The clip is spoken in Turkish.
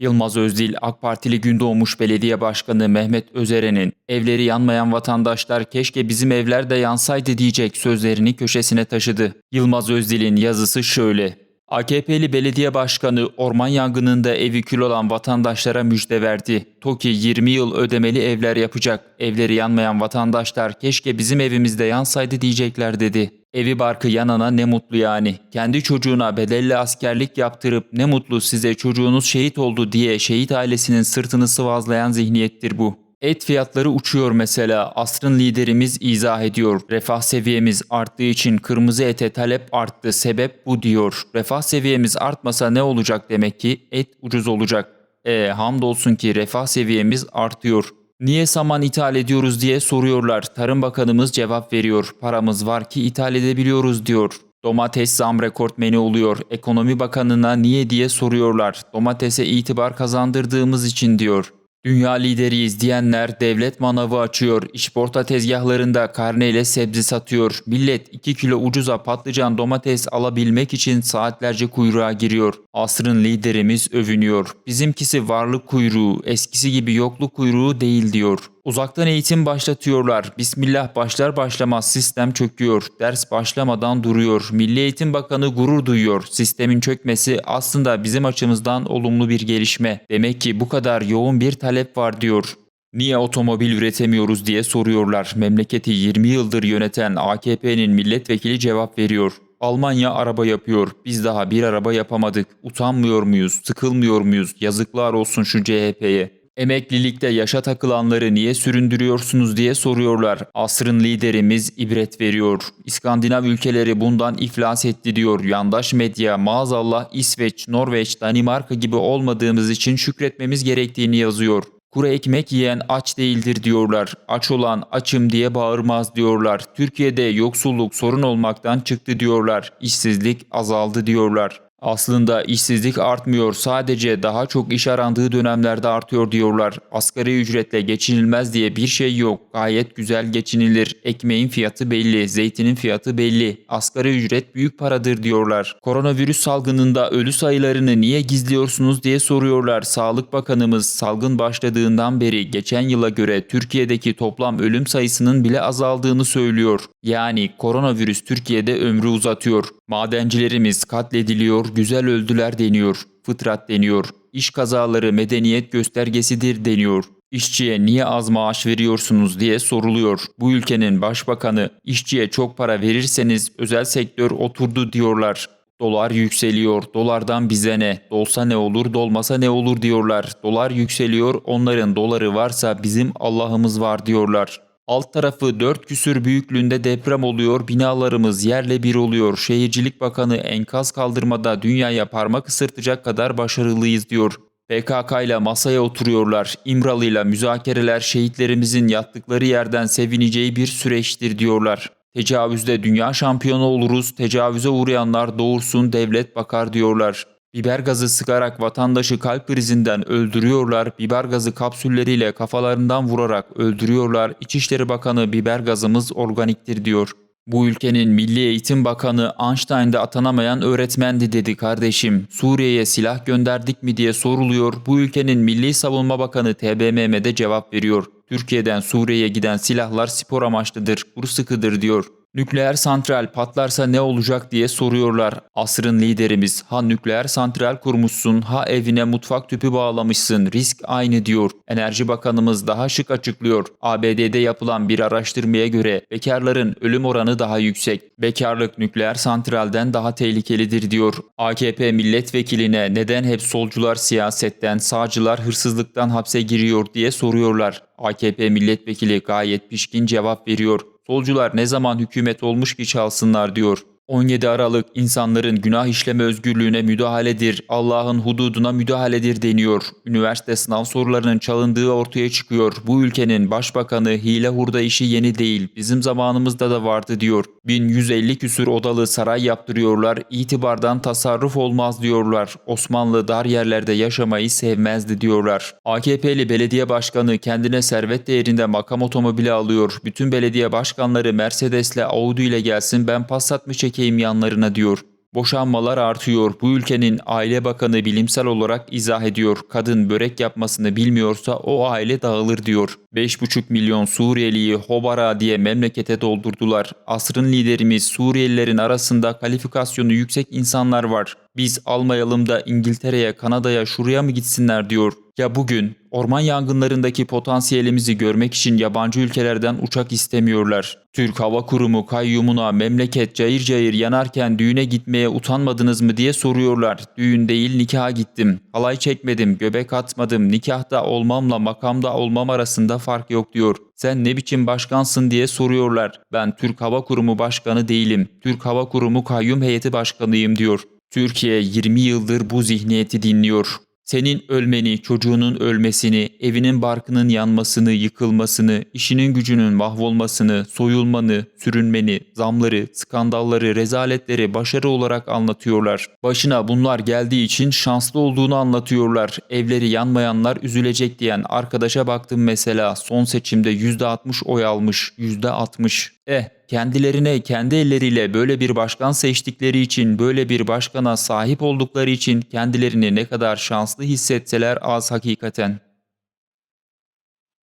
Yılmaz Özdil, AK Partili Gündoğmuş Belediye Başkanı Mehmet Özeren'in evleri yanmayan vatandaşlar keşke bizim evler de yansaydı diyecek sözlerini köşesine taşıdı. Yılmaz Özdil'in yazısı şöyle. AKP'li belediye başkanı orman yangınında evi kül olan vatandaşlara müjde verdi. TOKİ 20 yıl ödemeli evler yapacak. Evleri yanmayan vatandaşlar keşke bizim evimizde yansaydı diyecekler dedi. Evi barkı yanana ne mutlu yani. Kendi çocuğuna bedelli askerlik yaptırıp ne mutlu size çocuğunuz şehit oldu diye şehit ailesinin sırtını sıvazlayan zihniyettir bu. Et fiyatları uçuyor mesela. Asrın liderimiz izah ediyor. Refah seviyemiz arttığı için kırmızı ete talep arttı. Sebep bu diyor. Refah seviyemiz artmasa ne olacak demek ki? Et ucuz olacak. E hamdolsun ki refah seviyemiz artıyor. Niye saman ithal ediyoruz diye soruyorlar. Tarım Bakanımız cevap veriyor. Paramız var ki ithal edebiliyoruz diyor. Domates zam rekortmeni oluyor. Ekonomi Bakanı'na niye diye soruyorlar. Domatese itibar kazandırdığımız için diyor. Dünya lideriyiz diyenler devlet manavı açıyor. İşporta tezgahlarında karneyle sebze satıyor. Millet 2 kilo ucuza patlıcan domates alabilmek için saatlerce kuyruğa giriyor. Asrın liderimiz övünüyor. Bizimkisi varlık kuyruğu, eskisi gibi yokluk kuyruğu değil diyor. Uzaktan eğitim başlatıyorlar. Bismillah başlar başlamaz sistem çöküyor. Ders başlamadan duruyor. Milli Eğitim Bakanı gurur duyuyor. Sistemin çökmesi aslında bizim açımızdan olumlu bir gelişme. Demek ki bu kadar yoğun bir talep var diyor. Niye otomobil üretemiyoruz diye soruyorlar. Memleketi 20 yıldır yöneten AKP'nin milletvekili cevap veriyor. Almanya araba yapıyor. Biz daha bir araba yapamadık. Utanmıyor muyuz? Sıkılmıyor muyuz? Yazıklar olsun şu CHP'ye. Emeklilikte yaşa takılanları niye süründürüyorsunuz diye soruyorlar. Asrın liderimiz ibret veriyor. İskandinav ülkeleri bundan iflas etti diyor. Yandaş medya maazallah İsveç, Norveç, Danimarka gibi olmadığımız için şükretmemiz gerektiğini yazıyor. Kuru ekmek yiyen aç değildir diyorlar. Aç olan açım diye bağırmaz diyorlar. Türkiye'de yoksulluk sorun olmaktan çıktı diyorlar. İşsizlik azaldı diyorlar. Aslında işsizlik artmıyor sadece daha çok iş arandığı dönemlerde artıyor diyorlar. Asgari ücretle geçinilmez diye bir şey yok. Gayet güzel geçinilir. Ekmeğin fiyatı belli, zeytinin fiyatı belli. Asgari ücret büyük paradır diyorlar. Koronavirüs salgınında ölü sayılarını niye gizliyorsunuz diye soruyorlar. Sağlık Bakanımız salgın başladığından beri geçen yıla göre Türkiye'deki toplam ölüm sayısının bile azaldığını söylüyor. Yani koronavirüs Türkiye'de ömrü uzatıyor. Madencilerimiz katlediliyor, güzel öldüler deniyor. Fıtrat deniyor. İş kazaları medeniyet göstergesidir deniyor. İşçiye niye az maaş veriyorsunuz diye soruluyor. Bu ülkenin başbakanı işçiye çok para verirseniz özel sektör oturdu diyorlar. Dolar yükseliyor. Dolardan bize ne? Dolsa ne olur, dolmasa ne olur diyorlar. Dolar yükseliyor. Onların doları varsa bizim Allah'ımız var diyorlar. Alt tarafı 4 küsür büyüklüğünde deprem oluyor, binalarımız yerle bir oluyor. Şehircilik Bakanı enkaz kaldırmada dünyaya parmak ısırtacak kadar başarılıyız diyor. PKK ile masaya oturuyorlar. İmralı ile müzakereler şehitlerimizin yattıkları yerden sevineceği bir süreçtir diyorlar. Tecavüzde dünya şampiyonu oluruz, tecavüze uğrayanlar doğursun devlet bakar diyorlar. Biber gazı sıkarak vatandaşı kalp krizinden öldürüyorlar, biber gazı kapsülleriyle kafalarından vurarak öldürüyorlar. İçişleri Bakanı biber gazımız organiktir diyor. Bu ülkenin Milli Eğitim Bakanı Einstein'da atanamayan öğretmendi dedi kardeşim. Suriye'ye silah gönderdik mi diye soruluyor. Bu ülkenin Milli Savunma Bakanı TBMM'de cevap veriyor. Türkiye'den Suriye'ye giden silahlar spor amaçlıdır, kuru sıkıdır diyor. Nükleer santral patlarsa ne olacak diye soruyorlar. Asrın liderimiz ha nükleer santral kurmuşsun ha evine mutfak tüpü bağlamışsın risk aynı diyor. Enerji Bakanımız daha şık açıklıyor. ABD'de yapılan bir araştırmaya göre bekarların ölüm oranı daha yüksek. Bekarlık nükleer santralden daha tehlikelidir diyor. AKP milletvekiline neden hep solcular siyasetten, sağcılar hırsızlıktan hapse giriyor diye soruyorlar. AKP milletvekili gayet pişkin cevap veriyor. Solcular ne zaman hükümet olmuş ki çalsınlar diyor. 17 Aralık insanların günah işleme özgürlüğüne müdahaledir, Allah'ın hududuna müdahaledir deniyor. Üniversite sınav sorularının çalındığı ortaya çıkıyor. Bu ülkenin başbakanı hile hurda işi yeni değil, bizim zamanımızda da vardı diyor. 1150 küsür odalı saray yaptırıyorlar, itibardan tasarruf olmaz diyorlar. Osmanlı dar yerlerde yaşamayı sevmezdi diyorlar. AKP'li belediye başkanı kendine servet değerinde makam otomobili alıyor. Bütün belediye başkanları Mercedes'le Audi ile gelsin ben Passat mı çekeyim yanlarına diyor. Boşanmalar artıyor. Bu ülkenin aile bakanı bilimsel olarak izah ediyor. Kadın börek yapmasını bilmiyorsa o aile dağılır diyor. 5,5 milyon Suriyeliyi Hobara diye memlekete doldurdular. Asrın liderimiz Suriyelilerin arasında kalifikasyonu yüksek insanlar var. Biz almayalım da İngiltere'ye, Kanada'ya, şuraya mı gitsinler diyor. Ya bugün orman yangınlarındaki potansiyelimizi görmek için yabancı ülkelerden uçak istemiyorlar. Türk Hava Kurumu kayyumuna memleket cayır cayır yanarken düğüne gitmeye utanmadınız mı diye soruyorlar. Düğün değil nikaha gittim. Halay çekmedim, göbek atmadım. Nikahta olmamla makamda olmam arasında fark yok diyor. Sen ne biçim başkansın diye soruyorlar. Ben Türk Hava Kurumu başkanı değilim. Türk Hava Kurumu kayyum heyeti başkanıyım diyor. Türkiye 20 yıldır bu zihniyeti dinliyor. Senin ölmeni, çocuğunun ölmesini, evinin barkının yanmasını, yıkılmasını, işinin gücünün mahvolmasını, soyulmanı, sürünmeni, zamları, skandalları, rezaletleri başarı olarak anlatıyorlar. Başına bunlar geldiği için şanslı olduğunu anlatıyorlar. Evleri yanmayanlar üzülecek diyen arkadaşa baktım mesela son seçimde %60 oy almış, %60. Eh kendilerine kendi elleriyle böyle bir başkan seçtikleri için, böyle bir başkana sahip oldukları için kendilerini ne kadar şanslı hissetseler az hakikaten.